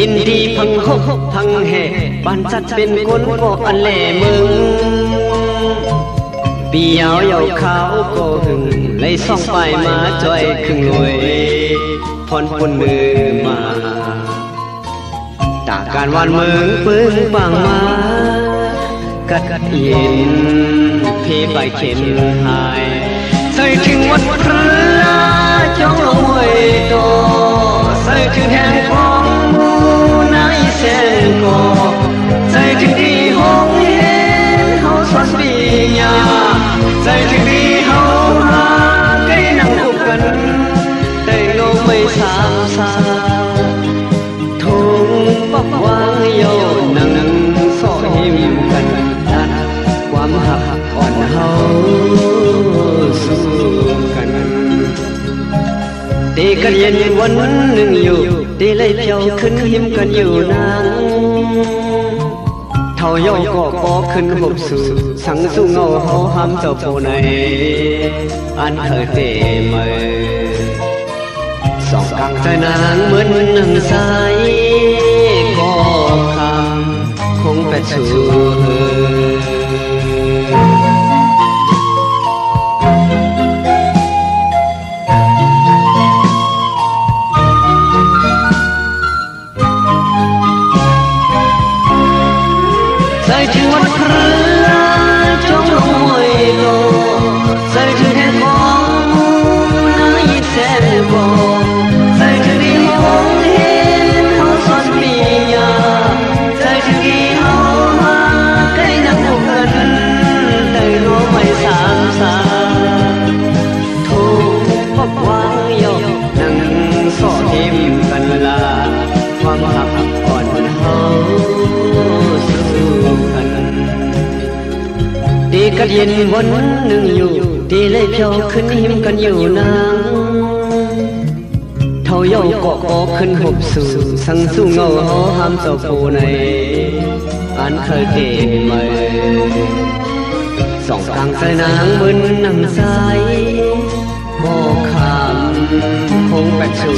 อินดีพังหกพังแห่ปานจัดเป็นคนก็อันแหล่มึงปียาวยาวขาวก็หึงเลยส่องไปมาจ่อยครึ่งรวยพรปนมือมาตาการวันเมืองปึ้งปังมากัดเย็นเพใบเข็นหายใส่ถึงวันพระจ้องลงหวยโตใส่ถึงแห่งขอ หักอ่อนเฮาสู้กันตีกันเย็นวันหนึ่งอยู่ตีเลยเพียวขึ้นหิมกันอยู่นางเท่าย่อก็ปอขึ้นหบสู่สังสู้เงาเฮาห้ามเจ้าผู้ในอันเธอเตมสองกลางใจนางเหมือนหนึ่งสายก็คำคงแปดสู่ กัดเย็นวันหนึ่งอยู่ตีเลยเพียวขึ้นหิมกันอยู่นางเท่าเย่าเกาะออกขึ้นหบสู่สังสู้เงาหอห้ามเจ้าผู้ในอันเคยเก่งไหมสองกลางใจนางบนนังสายบอกคำคงแปดชู